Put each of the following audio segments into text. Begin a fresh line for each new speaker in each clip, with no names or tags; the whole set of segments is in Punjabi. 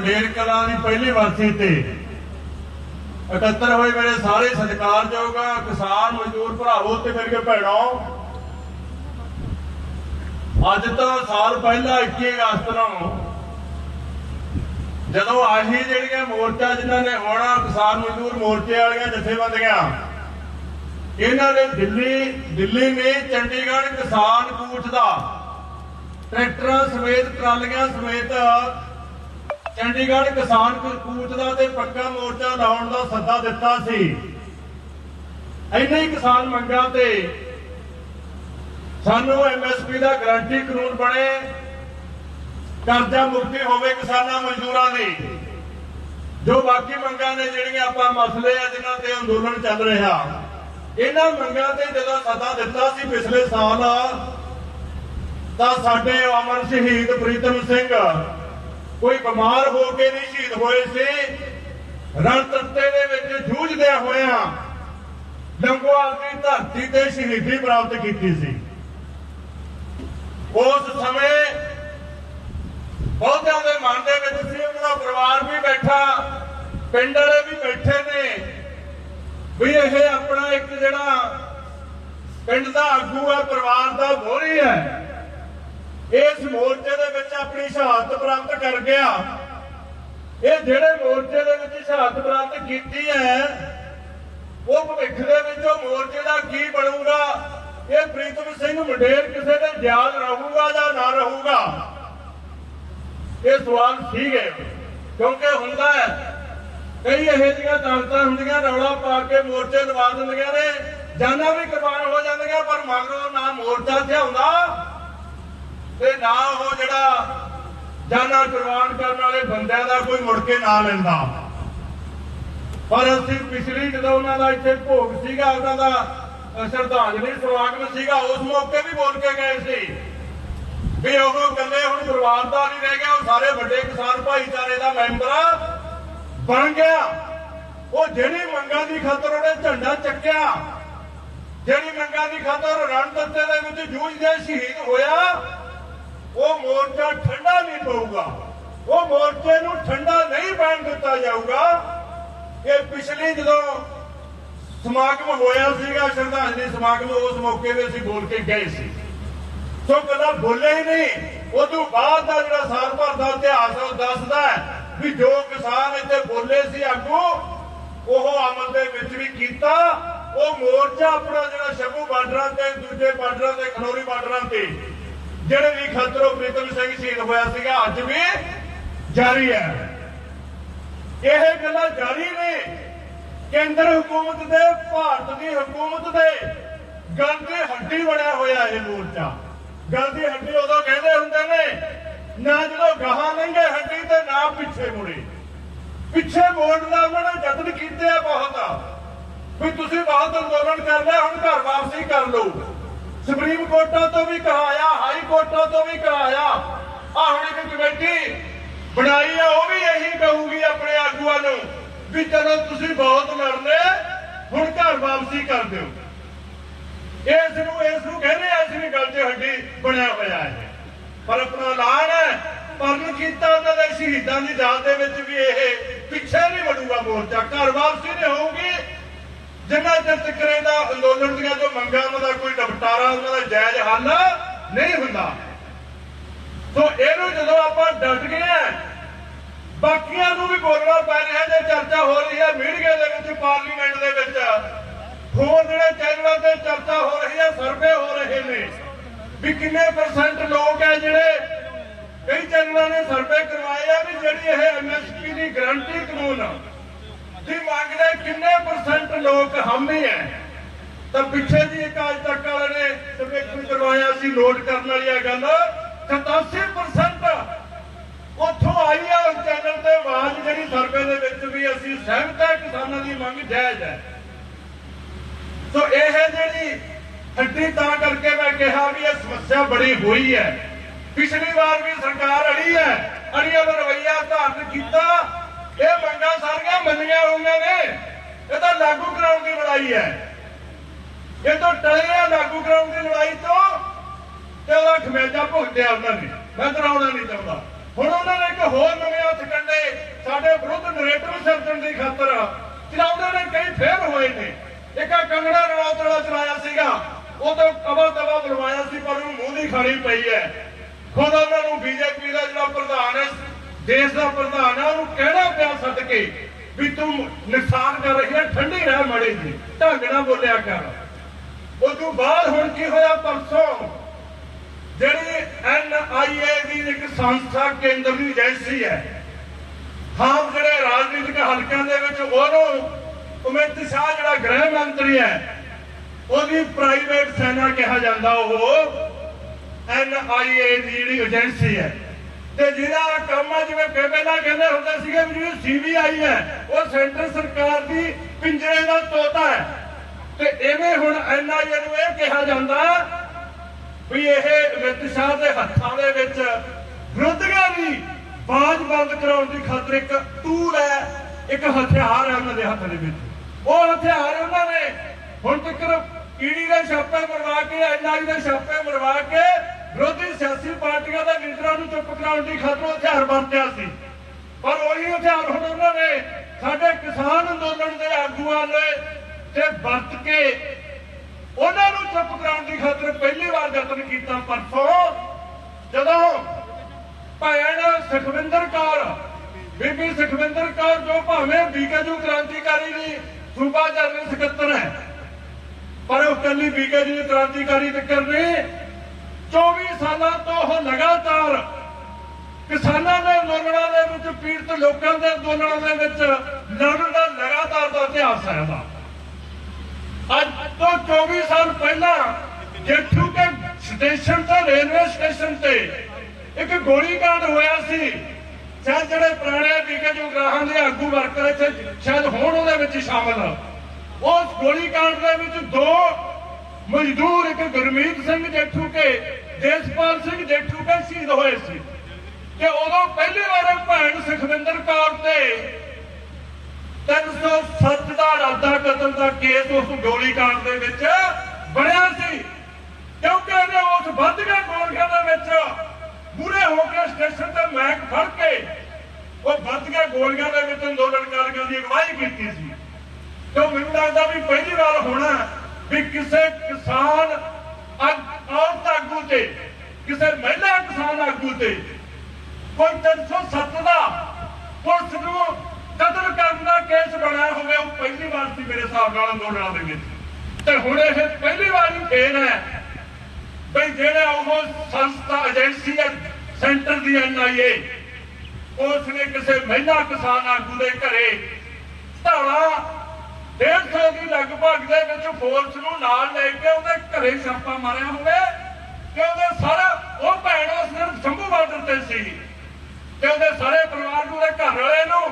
ਡੇਰ ਕਲਾਂ ਦੀ ਪਹਿਲੀ ਵਰਸੀ ਤੇ ਇਕੱਤਰ ਹੋਏ ਮੇਰੇ ਸਾਰੇ ਸਤਿਕਾਰਯੋਗ ਕਿਸਾਨ ਮਜ਼ਦੂਰ ਭਰਾਵੋ ਤੇ ਮੇਰੇ ਭੈਣੋ। ਅੱਜ ਤੋਂ ਸਾਲ ਪਹਿਲਾਂ 21 ਅਗਸਤ ਨੂੰ ਜਦੋਂ ਆਹੀ ਜਿਹੜੀਆਂ ਮੋਰਚਾ ਜਿਨ੍ਹਾਂ ਨੇ ਹੋਣਾ ਕਿਸਾਨ ਮਜ਼ਦੂਰ ਮੋਰਚੇ ਵਾਲੀਆਂ ਜਥੇਬੰਦੀਆਂ, ਇਹਨਾਂ ਨੇ ਦਿੱਲੀ ਦਿੱਲੀ ਨੇ ਚੰਡੀਗੜ੍ਹ ਕਿਸਾਨ ਕੂਚ ਦਾ ਟਰੈਕਟਰਾਂ ਸਮੇਤ ਟਰਾਲੀਆਂ ਸਮੇਤ ਚੰਡੀਗੜ੍ਹ ਕਿਸਾਨ ਕੂਚ ਦਾ ਤੇ ਪੱਕਾ ਮੋਰਚਾ ਲਾਉਣ ਦਾ ਸੱਦਾ ਦਿੱਤਾ ਸੀ। ਇੰਨੇ ਹੀ ਕਿਸਾਨ ਮੰਗਾਂ ਤੇ ਸਾਨੂੰ ਐਮਐਸਪੀ ਦਾ ਗਾਰੰਟੀ ਕਾਨੂੰਨ ਬਣੇ। ਕਰਜ਼ਾ ਮੁਕਤੀ ਹੋਵੇ ਕਿਸਾਨਾਂ ਮਜ਼ਦੂਰਾਂ ਦੀ। ਜੋ ਬਾਕੀ ਮੰਗਾਂ ਨੇ ਜਿਹੜੀਆਂ ਆਪਾਂ ਮਸਲੇ ਆ, ਜਿਨ੍ਹਾਂ ਤੇ ਅੰਦੋਲਨ ਚੱਲ ਰਿਹਾ, ਇਹਨਾਂ ਮੰਗਾਂ ਤੇ ਜਦੋਂ ਸੱਦਾ ਦਿੱਤਾ ਸੀ ਪਿਛਲੇ ਸਾਲ, ਤਾਂ ਸਾਡੇ ਅਮਰ ਸ਼ਹੀਦ ਪ੍ਰੀਤਮ ਸਿੰਘ ਕੋਈ ਬਿਮਾਰ ਹੋ ਕੇ ਨਹੀਂ ਸ਼ਹੀਦ ਹੋਏ ਸੀ। ਰਣਤੱਤੇ ਦੇ ਵਿੱਚ ਜੂਝਦਿਆਂ ਹੋਇਆਂ ਲੰਗੋਵਾਲ ਦੀ ਧਰਤੀ ਤੇ ਸ਼ਹੀਦੀ ਪ੍ਰਾਪਤ ਕੀਤੀ ਸੀ। ਉਸ ਸਮੇਂ ਬਹੁਤਿਆਂ ਦੇ ਮਨ ਦੇ ਵਿੱਚ ਸੀ ਉਹਨਾਂ ਦਾ ਪਰਿਵਾਰ ਵੀ ਬੈਠਾ, ਪਿੰਡ ਵਾਲੇ ਵੀ ਬੈਠੇ ਨੇ। ਵੀ ਇਹ ਆਪਣਾ ਇੱਕ ਜਿਹੜਾ ਪਿੰਡ ਦਾ ਆਗੂ ਹੈ, ਪਰਿਵਾਰ ਦਾ ਮੋਹਰੀ ਹੈ। ਇਸ ਮੋਰਚੇ ਦੇ ਵਿੱਚ ਆਪਣੀ ਸ਼ਹਾਦਤ ਪ੍ਰਾਪਤ ਕਰ ਗਿਆ। ਇਹ ਜਿਹੜੇ ਮੋਰਚੇ ਦੇ ਵਿੱਚ ਸ਼ਹਾਦਤ ਪ੍ਰਾਪਤ ਕੀਤੀ ਹੈ, ਉਹ ਭਵਿੱਖ ਦੇ ਵਿੱਚ ਉਹ ਮੋਰਚੇ ਦਾ ਕੀ ਬਣੂਗਾ, ਇਹ ਪ੍ਰੀਤਮ ਸਿੰਘ ਮੰਡੇਰ ਕਿਸੇ ਦੇ ਯਾਦ ਰਹੂਗਾ ਜਾਂ ਨਾ ਰਹੂਗਾ? ਇਹ ਸਵਾਲ ਠੀਕ ਹੈ ਕਿਉਂਕਿ ਹੁੰਦਾ ਹੈ, ਕਈ ਇਹੋ ਜਿਹੀਆਂ ਤਾਕਤਾਂ ਹੁੰਦੀਆਂ, ਰੌਲਾ ਪਾ ਕੇ ਮੋਰਚੇ ਦਬਾ ਦਿੰਦੀਆਂ ਨੇ, ਜਾਨਾਂ ਵੀ ਕੁਰਬਾਨ ਹੋ ਜਾਂਦੀਆਂ, ਪਰ ਮਗਰੋਂ ਨਾ ਮੋਰਚਾ ਥਿਆਉਂਦਾ ਤੇ ਨਾ ਉਹ ਜਿਹੜਾ ਜਾਨਾਂ ਕੁਰਬਾਨ ਕਰਨ ਵਾਲੇ ਬੰਦਿਆਂ ਦਾ ਕੋਈ ਮੁੜ ਕੇ ਨਾਂ ਲੈਂਦਾ। ਪਰ ਅਸੀਂ ਪਿਛਲੀ ਜਦੋਂ ਉਹਨਾਂ ਦਾ ਇੱਥੇ ਭੋਗ ਸੀਗਾ, ਉਹਨਾਂ ਦਾ ਸ਼ਰਧਾਂਜਲੀ ਸਮਾਗਮ ਸੀਗਾ, ਉਸ ਮੌਕੇ ਵੀ ਬੋਲ ਕੇ ਗਏ ਸੀ। ਵੀ ਉਹ ਗੱਲੇ ਹੁਣ ਪਰਿਵਾਰ ਦਾ ਨਹੀਂ ਰਹਿ ਗਿਆ, ਉਹ ਸਾਰੇ ਵੱਡੇ ਕਿਸਾਨ ਭਾਈਚਾਰੇ ਦਾ ਮੈਂਬਰ ਬਣ ਗਿਆ। ਉਹ ਜਿਹੜੀ ਮੰਗਾਂ ਦੀ ਖਾਤਰ ਉਹਨੇ ਝੰਡਾ ਚੱਕਿਆ। ਜਿਹੜੀ ਮੰਗਾਂ ਦੀ ਖਾਤਰ ਰਣ ਰਣਦੱਤੇ ਦੇ ਵਿੱਚ ਜੂਝਦੇ ਸ਼ਹੀਦ ਹੋਇਆ ਉਹ ਮੋਰਚਾ ਠੰਡਾ ਨਹੀਂ ਪਊਗਾ। ਉਹ ਮੋਰਚੇ ਨੂੰ ਠੰਡਾ ਨਹੀਂ ਪੈਣ ਦਿੱਤਾ ਜਾਊਗਾ। ਇਹ ਪਿਛਲੀ ਜਦੋਂ ਸਮਾਗਮ ਹੋਇਆ ਸੀਗਾ, ਸ਼ਰਧਾਂਜਲੀ ਸਮਾਗਮ, ਉਸ ਮੌਕੇ ਤੇ ਅਸੀਂ ਬੋਲ ਕੇ ਗਏ ਸੀ। ਸੋ ਕਦਾ ਬੋਲੇ ਹੀ ਨਹੀਂ। ਉਦੋਂ ਬਾਅਦ ਦਾ ਜਿਹੜਾ ਸਾਲ ਭਰ ਦਾ ਇਤਿਹਾਸ ਉਹ ਦੱਸਦਾ ਵੀ ਜੋ ਕਿਸਾਨ ਇੱਥੇ ਬੋਲੇ ਸੀ ਆਗੂ, ਉਹ ਅਮਲ ਦੇ ਵਿੱਚ ਵੀ ਕੀਤਾ। ਉਹ ਮੋਰਚਾ ਆਪਣਾ ਜਿਹੜਾ ਸ਼ੰਭੂ ਬਾਰਡਰਾਂ ਤੇ, ਦੂਜੇ ਬਾਰਡਰਾਂ ਤੇ, ਖਨੌਰੀ ਬਾਰਡਰਾਂ ਤੇ ਜਿਹੜੇ ਵੀ ਖਤਰੋ ਪ੍ਰੀਤਮ ਸਿੰਘ ਸ਼ਹੀਦ ਹੋਇਆ ਸੀਗਾ, ਅੱਜ ਵੀ ਜਾਰੀ ਹੈ। ਇਹ ਗੱਲਾਂ ਜਾਰੀ ਨੇ। ਕੇਂਦਰ ਹਕੂਮਤ ਦੇ, ਭਾਰਤ ਦੀ ਹਕੂਮਤ ਦੇ। ਗੱਲ ਦੀ ਹੱਡੀ ਬਣਿਆ ਹੋਇਆ ਇਹ ਮੋਰਚਾ। ਗੱਲ ਦੀ ਹੱਡੀ ਉਦੋਂ ਕਹਿੰਦੇ ਹੁੰਦੇ ਨੇ, ਨਾ ਜਦੋਂ ਗਾਹਾਂ ਲੰਘੇ ਹੱਡੀ ਤੇ ਨਾ ਪਿੱਛੇ ਮੁੜੇ। ਪਿੱਛੇ ਮੋੜਨ ਦਾ ਉਹਨਾਂ ਨੇ ਯਤਨ ਕੀਤੇ ਆ ਬਹੁਤ। ਵੀ ਤੁਸੀਂ ਬਹੁਤ ਅੰਦੋਲਨ ਕਰ ਲਿਆ, ਹੁਣ ਘਰ ਵਾਪਸੀ ਕਰ ਲਓ। ਸੁਪਰੀਮ ਕੋਰਟਾਂ ਤੋਂ ਵੀ ਕਹਾਇਆ, ਹਾਈ ਕੋਰਟਾਂ ਤੋਂ ਵੀ ਕਹਾਇਆ। ਆ ਹੁਣ ਇੱਕ ਕਮੇਟੀ ਬਣਾਈ ਆ, ਉਹ ਵੀ ਇਹੀ ਕਹੂਗੀ ਆਪਣੇ ਆਗੂਆਂ ਨੂੰ ਵੀ ਚਲੋ ਤੁਸੀਂ ਬਹੁਤ ਲੜ ਹੁਣ ਘਰ ਵਾਪਸੀ ਕਰ ਦਿਓ। ਇਸ ਨੂੰ ਇਸ ਨੂੰ ਕਹਿੰਦੇ ਆ, ਇਸ ਨੇ ਗੱਲ ਤੇ ਹੱਡੀ ਬਣਿਆ ਹੋਇਆ ਹੈ। ਪਰ ਆਪਣਾ ਐਲਾਨ ਹੈ ਪਰਨ ਕੀਤਾ ਉਹਨਾਂ ਦੇ ਸ਼ਹੀਦਾਂ ਦੀ ਯਾਦ ਦੇ ਵਿੱਚ ਵੀ ਇਹ ਪਿੱਛੇ ਨਹੀਂ ਵੜੂਗਾ ਮੋਰਚਾ, ਘਰ ਵਾਪਸੀ ਨਹੀਂ ਹੋਊਗੀ। ਜਿੰਨਾ ਚਿਰ ਤੱਕ ਇਹਦਾ ਅੰਦੋਲਨ ਦੀਆਂ ਜੋ ਮੰਗਾਂ, ਉਹਨਾਂ ਦਾ ਕੋਈ ਨਿਪਟਾਰਾ, ਉਹਨਾਂ ਦਾ ਜਾਇਜ਼ ਹੱਲ ਨਹੀਂ ਹੁੰਦਾ। ਸੋ ਇਹਨੂੰ ਜਦੋਂ ਆਪਾਂ ਡਟ ਗਏ ਆ, ਬਾਕੀਆਂ ਨੂੰ ਵੀ ਬੋਲਣਾ ਪੈ ਰਿਹਾ ਜੇ ਚਰਚਾ ਹੋ ਰਹੀ ਹੈ ਮੀਡੀਆ ਦੇ ਵਿੱਚ, ਪਾਰਲੀਮੈਂਟ ਦੇ ਵਿੱਚ। ਹੋਰ ਜਿਹੜੇ ਚੈਨਲਾਂ ਤੇ ਚਰਚਾ ਹੋ ਰਹੀ ਹੈ, ਸਰਵੇ ਹੋ ਰਹੇ ਨੇ ਵੀ ਕਿੰਨੇ ਪਰਸੈਂਟ ਲੋਕ ਹੈ ਜਿਹੜੇ ਕਈ ਚੈਨਲਾਂ ਨੇ ਸਰਵੇ ਕਰਵਾਏ ਆ ਵੀ ਜਿਹੜੀ ਇਹ ਐਮਐਸਪੀ ਦੀ ਗਰੰਟੀ ਕਾਨੂੰਨ ਦੀ ਮੰਗ ਦੇ ਕਿੰਨੇ ਪਰਸੈਂਟ ਲੋਕ ਹਾਮੀ ਹੈ? ਤਾਂ ਪਿੱਛੇ ਜੀ ਇੱਕ ਅੱਜ ਤੱਕ ਵਾਲੇ ਨੇ ਸਰਵੇਖਣ ਕਰਵਾਇਆ ਸੀ, ਨੋਟ ਕਰਨ ਵਾਲੀ ਇਹ ਗੱਲ। 87% ਉੱਥੋਂ ਆਈ ਹੈ ਉਸ ਚੈਨਲ ਤੇ, ਆਵਾਜ਼ ਜਿਹੜੀ ਸਰਵੇ ਦੇ ਵਿੱਚ ਵੀ ਅਸੀਂ ਸਹਿਮਤ ਹੈ ਕਿਸਾਨਾਂ ਦੀ ਮੰਗ ਜਾਇਜ਼ ਹੈ। ਸੋ ਇਹ ਜਿਹੜੀ ਹੱਡੀ ਤਾਂ ਕਰਕੇ ਮੈਂ ਕਿਹਾ ਵੀ ਇਹ ਸਮੱਸਿਆ ਬੜੀ ਹੋਈ ਹੈ। ਪਿਛਲੀ ਵਾਰ ਵੀ ਸਰਕਾਰ ਅੜੀ ਹੈ ਅੜੀਆ ਦਾ ਰਵਈਆ ਧਾਰਨ ਕੀਤਾ। ਮੰਨੀਆਂ ਹੋਈਆਂ ਨੇ, ਇਹ ਤਾਂ ਲਾਗੂ ਕਰਾਉਣ ਦੀ ਲੜਾਈ ਹੈ। ਇਹ ਤਾਂ ਟਲੇ ਲਾਗੂ ਕਰਾਉਣ ਦੀ ਲੜਾਈ ਤੋਂ, ਤੇ ਉਹਦਾ ਖਮੇਜਾ ਭੁਗਤਿਆ ਉਹਨਾਂ ਨੇ। ਮੈਂ ਕਰਾਉਣਾ ਨਹੀਂ ਚਾਹੁੰਦਾ। ਹੁਣ ਉਹਨਾਂ ਨੇ ਇੱਕ ਹੋਰ ਨਵੇਂ ਹੱਥ ਕੰਡੇ, ਸਾਡੇ ਵਿਰੁੱਧ ਨਰੇਟਿਵ ਸਿਰਜਣ ਦੀ ਖਾਤਰ ਚਲਾਉਂਦੇ ਨੇ, ਕਈ ਫੇਲ ਹੋਏ ਨੇ। ਇੱਕ ਆ ਕੰਗਣਾ ਚਲਾਇਆ ਸੀਗਾ ਉਦੋਂ ਕਬਰ ਦਬਾ ਬੁਲਵਾਇਆ ਸੀ, ਪਰ ਉਹਨੂੰ ਮੂੰਹ ਦੀ ਖਾਣੀ ਪਈ ਹੈ। ਖੁਦ ਉਹਨਾਂ ਨੂੰ ਬੀਜੇਪੀ ਦਾ ਜਿਹੜਾ ਪ੍ਰਧਾਨ ਹੈ, ਦੇਸ਼ ਦਾ ਪ੍ਰਧਾਨ ਹੈ, ਉਹਨੂੰ ਕਹਿਣਾ ਪਿਆ ਸੱਦ ਕੇ ਵੀ ਤੂੰ ਨੁਕਸਾਨ ਕਰ ਰਹੀ ਹੈ ਠੰਡੀ ਰਹਿ ਮੜੀ ਜੀ। ਢੰਗ ਨਾਲ ਬੋਲਿਆ ਕਰ। ਉਸ ਤੋਂ ਬਾਅਦ ਹੁਣ ਕੀ ਹੋਇਆ ਪਰਸੋਂ? ਜਿਹੜੀ ਐਨਆਈਏ ਦੀ ਇੱਕ ਸੰਸਥਾ ਕੇਂਦਰ ਦੀ ਏਜੰਸੀ ਹੈ ਆਮ ਜਿਹੜੇ ਰਾਜਨੀਤਿਕ ਹਲਕਿਆਂ ਦੇ ਵਿੱਚ ਉਹਨੂੰ ਅਮਿਤ ਸ਼ਾਹ ਜਿਹੜਾ ਗ੍ਰਹਿ ਮੰਤਰੀ ਹੈ, ਉਹਦੀ ਪ੍ਰਾਈਵੇਟ ਸੈਨਾ ਕਿਹਾ ਜਾਂਦਾ ਉਹ ਐਨ ਆਈ ਏ ਦੀ ਜਿਹੜੀ ਏਜੰਸੀ ਹੈ। ਤੇ ਜਿਹਦਾ ਕੰਮ ਜਿਵੇਂ ਕਿ ਪਹਿਲਾਂ ਕਹਿੰਦੇ ਹੁੰਦੇ ਸੀਗੇ ਵੀ ਜਿਹੜੀ ਸੀਬੀਆਈ ਹੈ, ਉਹ ਸੈਂਟਰ ਸਰਕਾਰ ਦੀ ਪਿੰਜਰੇ ਦਾ ਤੋਤਾ ਹੈ। ਤੇ ਐਵੇਂ ਹੁਣ ਐਨਆਈਏ ਨੂੰ ਇਹ ਕਿਹਾ ਜਾਂਦਾ ਵੀ ਇਹ ਅਮਿਤ ਸ਼ਾਹ ਦੇ ਹੱਥਾਂ ਦੇ ਵਿੱਚ ਵਿਰੋਧੀਆਂ ਦੀ ਬਾਜ਼ ਬੰਦ ਕਰਾਉਣ ਦੀ ਖਾਤਰ ਇੱਕ ਟੂਲ ਹੈ, ਇੱਕ ਹਥਿਆਰ ਹੈ ਉਹਨਾਂ ਦੇ ਹੱਥ ਦੇ ਵਿੱਚ। ਉਹ ਹਥਿਆਰ ਉਹਨਾਂ ਨੇ ਹੁਣ ਤੱਕ ਈਡੀ ਦੇ ਛਾਪੇ ਮਰਵਾ ਕੇ ਐਨਆਈ ਦੇ ਛਾਪੇ ਮਰਵਾ ਕੇ ਵਿਰੋਧੀ ਸਿਆਸੀ ਪਾਰਟੀਆਂ ਦੇ ਲੀਡਰਾਂ ਨੂੰ ਚੁੱਪ ਕਰਾਉਣ ਦੀ ਖਾਤਰ ਹਥਿਆਰ ਵਰਤਿਆ ਸੀ। ਪਰ ਉਹੀ ਹਥਿਆਰ ਹੁਣ ਉਹਨਾਂ ਨੇ ਸਾਡੇ ਕਿਸਾਨ ਅੰਦੋਲਨ ਦੇ ਆਗੂਆਂ ਨੇ ਤੇ ਵਰਤ ਕੇ ਉਹਨਾਂ ਨੂੰ ਚੁੱਪ ਕਰਾਉਣ ਦੀ ਖਾਤਰ ਪਹਿਲੀ ਵਾਰ ਯਤਨ ਕੀਤਾ। ਪਰਸੋਂ ਜਦੋਂ ਭੈਣ ਸੁਖਵਿੰਦਰ ਕੌਰ, ਬੀਬੀ ਸੁਖਵਿੰਦਰ ਕੌਰ ਜੋ ਭਾਵੇਂ ਬੀਕੇਯੂ ਕ੍ਰਾਂਤੀਕਾਰੀ ਦੀ ਸੂਬਾ ਜਨਰਲ ਸਕੱਤਰ ਹੈ, ਪਰ ਉਹ ਕੱਲੀ ਬੀਕੇਯੂ ਕ੍ਰਾਂਤੀਕਾਰੀ ਟੱਕਰ ਨਹੀਂ 24 ਸਾਲਾਂ ਤੋਂ ਉਹ ਲਗਾਤਾਰ ਕਿਸਾਨਾਂ ਦੇ ਅੰਦੋਲਨਾਂ ਦੇ ਵਿੱਚ, ਪੀੜਤ ਲੋਕਾਂ ਦੇ ਅੰਦੋਲਨਾਂ ਦੇ ਵਿੱਚ ਲੜਨ ਦਾ ਲਗਾਤਾਰ ਦਾ ਇਤਿਹਾਸ ਹੈ ਦਾ ਅੱਜ ਤੋਂ 24 ਸਾਲ ਪਹਿਲਾਂ ਜੇਠੂ ਕੇ ਸਟੇਸ਼ਨ ਤੇ, ਰੇਲਵੇ ਸਟੇਸ਼ਨ ਤੇ ਇੱਕ ਗੋਲੀਕਾਂਡ ਹੋਇਆ ਸੀ। ਜਾਂ ਜਿਹੜੇ ਪੁਰਾਣੇ ਵਿਕੇ ਜੋਗਰਾਹਾਂ ਦੇ ਆਗੂ ਵਰਕਰ ਇੱਥੇ, ਸ਼ਾਇਦ ਹੋਣ ਉਹਦੇ ਵਿੱਚ ਸ਼ਾਮਲ ਉਸ ਗੋਲੀਕਾਂਡ ਦੇ ਵਿੱਚ ਦੋ ਮਜ਼ਦੂਰ ਇੱਕ ਗੁਰਮੀਤ ਸਿੰਘ ਜੇਠੂ ਕੇ ਦੇਸ਼ਪਾਲ ਸਿੰਘ ਜੇਠੂ ਕੇ ਸ਼ਹੀਦ ਹੋਏ ਸੀ। ਤੇ ਉਦੋਂ ਪਹਿਲੀ ਵਾਰ ਭੈਣ ਸੁਖਵਿੰਦਰ ਕੌਰ ਤੇ 307 ਦਾ ਇਰਾਦਾ ਕਤਲ ਦਾ ਕੇਸ ਉਸ ਗੋਲੀकांड ਦੇ ਵਿੱਚ ਬਣਿਆ ਸੀ ਕਿਉਂਕਿ ਇਹਨੇ ਉਸ ਵੱਧ ਗਿਆ ਗੋਲੀਆਂ ਦੇ ਵਿੱਚ ਪੂਰੇ ਹੋ ਕੇ ਸਟੇਸ਼ਨ ਤੇ ਮੈਕ ਫੜ ਕੇ ਉਹ ਵੱਧ ਗਿਆ ਗੋਲੀਆਂ ਦੇ ਵਿੱਚ ਅੰਦੋਲਨਕਾਰੀਆਂ ਦੀ ਅਗਵਾਈ ਕੀਤੀ ਸੀ ਤੇ ਉਹ ਮੈਨੂੰ ਲੱਗਦਾ ਵੀ ਪਹਿਲੀ ਵਾਰ ਹੋਣਾ ਵੀ ਕਿਸੇ ਕਿਸਾਨ ਆਗ- ਔਰਤ ਆਗੂ ਤੇ ਕਿਸੇ ਮਹਿਲਾ ਕਿਸਾਨ ਆਗੂ ਤੇ ਕੋਈ 307 ਦਾ ਪੁਲਿਸ ਨੂੰ ਕਤਲ ਕਰਨ ਦਾ ਕੇਸ ਬਣਾਇਆ ਹੋਵੇ, ਉਹ ਪਹਿਲੀ ਵਾਰ ਸੀ ਮੇਰੇ ਹਿਸਾਬ ਨਾਲ ਅੰਦੋਲਨਾਂ ਦੇ ਵਿੱਚ। ਤੇ ਹੁਣ ਇਹ ਪਹਿਲੀ ਵਾਰ ਫੇਰ ਹੈ ਬਈ ਜਿਹੜਾ ਉਹ ਸੰਸਥਾ ਏਜੰਸੀ ਹੈ ਸੈਂਟਰ ਦੀ ਐਨਆਈਏ ਉਸ ਨੇ ਕਿਸੇ ਮਹਿਲਾ ਕਿਸਾਨ ਆਗੂ ਦੇ ਘਰੇ ਧਾੜਾ 150 ਦੀ ਲਗਭਗ ਦੇ ਵਿੱਚ ਫੋਰਸ ਨੂੰ ਨਾਲ ਲੈ ਕੇ ਉਹਦੇ ਘਰੇ ਛਾਪਾ ਮਾਰਿਆ ਹੋਵੇ। ਕਿ ਉਹਦੇ ਸਾਰਾ, ਉਹ ਭੈਣ ਉਸ ਦਿਨ ਸ਼ੰਭੂ ਬਾਰਡਰ ਤੇ ਸੀ। ਤੇ ਉਹਦੇ ਸਾਰੇ ਪਰਿਵਾਰ ਨੂੰ, ਉਹਦੇ ਘਰ ਵਾਲੇ ਨੂੰ,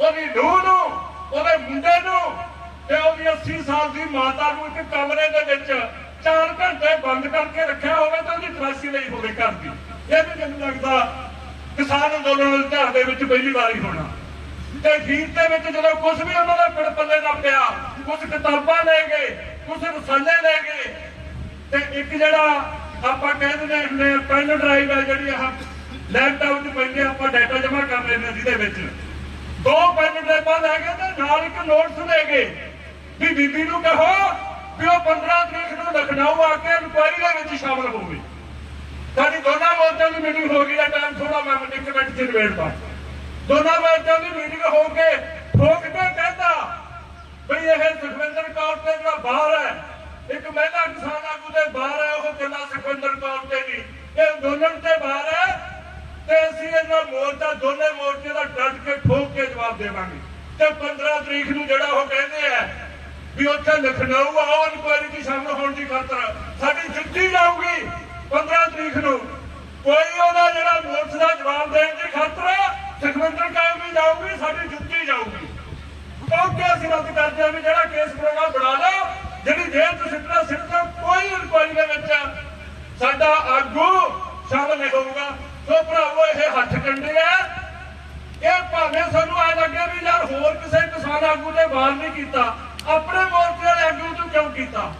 ਉਹਦੀ ਨੂੰਹ ਨੂੰ, ਉਹਦੇ ਮੁੰਡੇ ਨੂੰ ਤੇ ਉਹਦੀ 80 ਸਾਲ ਦੀ ਮਾਤਾ ਨੂੰ ਇੱਕ ਕਮਰੇ ਦੇ ਵਿੱਚ 4 ਘੰਟੇ ਬੰਦ ਕਰਕੇ ਰੱਖਿਆ ਹੋਵੇ ਤਾਂ ਉਹਦੀ ਤਲਾਸ਼ੀ ਲਈ ਹੋਵੇ ਘਰ ਦੀ। ਇਹ ਵੀ ਮੈਨੂੰ ਲੱਗਦਾ ਕਿਸਾਨ ਅੰਦੋਲਨ ਦੇ ਇਤਿਹਾਸ ਦੇ ਵਿੱਚ ਪਹਿਲੀ ਵਾਰੀ ਹੋਣਾ। ਤੇ ਗੀਤ ਦੇ ਵਿੱਚ ਜਦੋਂ ਕੁਝ ਵੀ ਉਹਨਾਂ ਦੇ ਪਿੜ ਪੱਲੇ ਦਾ ਪਿਆ ਕੁਝ ਕਿਤਾਬਾਂ ਲੈ ਗਏ ਕੁਝ ਰਸਾਲੇ ਲੈ ਗਏ, ਤੇ ਇੱਕ ਜਿਹੜਾ ਆਪਾਂ ਕਹਿ ਦਿੰਦੇ ਹੁੰਦੇ ਪੈਨ ਡਰਾਈਵ ਹੈ ਜਿਹੜੀ ਆਹ ਲੈਪਟਾਪ 'ਚ ਪੈਂਦੇ ਆਪਾਂ ਡਾਟਾ ਜਮ੍ਹਾਂ ਕਰ ਲੈਂਦੇ ਜਿਹਦੇ ਵਿੱਚ। ਦੋ ਪੈਨ ਡਰਾਈਵਾਂ ਲੈ ਗਏ ਤੇ ਨਾਲ ਇੱਕ ਨੋਟਸ ਲੈ ਗਏ ਵੀ ਬੀਬੀ ਨੂੰ ਕਹੋ ਵੀ ਉਹ 15 ਤਰੀਕ ਨੂੰ ਲਖਨਊ ਆ ਕੇ ਇਨਕੁਆਇਰੀ ਦੇ ਵਿੱਚ ਸ਼ਾਮਲ ਹੋਵੇ। ਸਾਡੀ ਦੋਨਾਂ ਮੋਰਚਿਆਂ ਦੀ ਮੀਟਿੰਗ ਹੋ ਗਈ ਹੈ ਟਾਈਮ ਥੋੜਾ ਮੈਂ ਇੱਕ ਮਿੰਟ ਚ ਨਿਬੇੜਦਾ ਦੋਨਾਂ ਮੋਰਚਿਆਂ ਦੀ ਮੀਟਿੰਗ ਹੋ ਕੇ ਠੋਕ ਕੇ ਕਹਿੰਦਾ ਵੀ ਇਹ ਸੁਖਵਿੰਦਰ ਕੌਰ ਤੇ ਜਿਹੜਾ ਬਾਹਰ ਹੈ ਇੱਕ ਮਹਿਲਾ ਕਿਸਾਨ ਆਗੂ ਦੇ ਬਾਹਰ ਹੈ, ਉਹ ਗੱਲਾਂ ਸੁਖਵਿੰਦਰ ਕੌਰ ਤੇ ਵੀ। ਇਹ ਅੰਦੋਲਨ ਤੇ ਬਾਹਰ ਹੈ ਤੇ ਅਸੀਂ ਇਹਨਾਂ ਮੋਰਚਾ ਦੋਨੇ ਮੋਰਚੇ ਦਾ ਡਟ ਕੇ ਠੋਕ ਕੇ ਜਵਾਬ ਦੇਵਾਂਗੇ। ਤੇ 15 ਤਰੀਕ ਨੂੰ ਜਿਹੜਾ ਉਹ ਕਹਿੰਦੇ ਆ ਵੀ ਉੱਥੇ ਲਖਨਊ ਆਓ, ਇਨਕੁਆਇਰੀ ਦੀ ਸ਼ਾਮਲ ਹੋਣ ਦੀ ਖਾਤਰ। ਸਾਡੀ ਜੁੱਤੀ ਜਾਊਗੀ 15 ਤਰੀਕ ਨੂੰ। ਕੋਈ ਉਹਦਾ ਜਿਹੜਾ ਮੋਰਚ ਦਾ ਜਵਾਬ ਦੇਣ ਦੀ ਖਾਤਰ ਸੁਖਵਿੰਦਰ ਕੌਰ ਵੀ ਜਾਊਗੀ, ਸਾਡੀ ਜੁੱਤੀ ਜਾਊਗੀ। ਕਿਉਂਕਿ ਅਸੀਂ ਰੱਦ ਕਰਦੇ ਹਾਂ ਵੀ ਜਿਹੜਾ ਕੇਸ ਪ੍ਰੋਗਰਾਮ ਬਣਾ ਲਓ ਜਿਹੜੀ ਜੇਲ੍ਹ ਤੋਂ ਸਿੱਟਣਾ ਸਿੱਟਣਾ ਕੋਈ ਇਨਕੁਆਇਰੀ ਦੇ ਵਿੱਚ ਸਾਡਾ ਆਗੂ ਸ਼ਾਮਲ ਨਹੀਂ ਹੋਊਗਾ। ਸੋ ਭਰਾਵੋ, ਇਹ ਹੱਥ ਕੰਡੇ ਆ। ਇਹ ਭਾਵੇਂ ਸਾਨੂੰ ਆ ਲੱਗੇ ਵੀ ਯਾਰ ਹੋਰ ਕਿਸੇ ਕਿਸਾਨ ਆਗੂ ਨੇ ਵਾਰ ਨਹੀਂ ਕੀਤਾ, ਆਪਣੇ ਮੋਰਚੇ ਵਾਲੇ ਆਗੂ ਤੋਂ ਕਿਉਂ ਕੀਤਾ?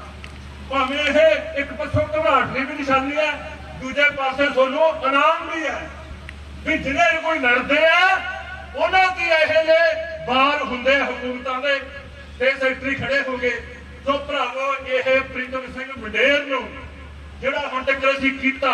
ਭਾਵੇਂ ਇਹ ਇੱਕ ਪਾਸੋਂ ਘਬਰਾਹਟ ਦੀ ਵੀ ਨਿਸ਼ਾਨੀ ਹੈ, ਦੂਜੇ ਪਾਸੇ ਤੁਹਾਨੂੰ ਇਨਾਮ ਵੀ ਹੈ। ਵੀ ਜਿਹੜੇ ਕੋਈ ਲੜਦੇ ਆ, ਉਹਨਾਂ ਦੀ ਜਿਹੇ ਬਾਹਰ ਹੁੰਦੇ ਹਕੂਮਤਾਂ ਦੇ, ਤੇ ਸੈਕਟਰੀ ਖੜੇ ਹੋ ਗਏ ਸੋ ਭਰਾਵੋ ਇਹ ਪ੍ਰੀਤਮ ਸਿੰਘ ਵਡੇਰ ਨੂੰ ਜਿਹੜਾ ਹੁਣ ਤੱਕ ਅਸੀਂ ਕੀਤਾ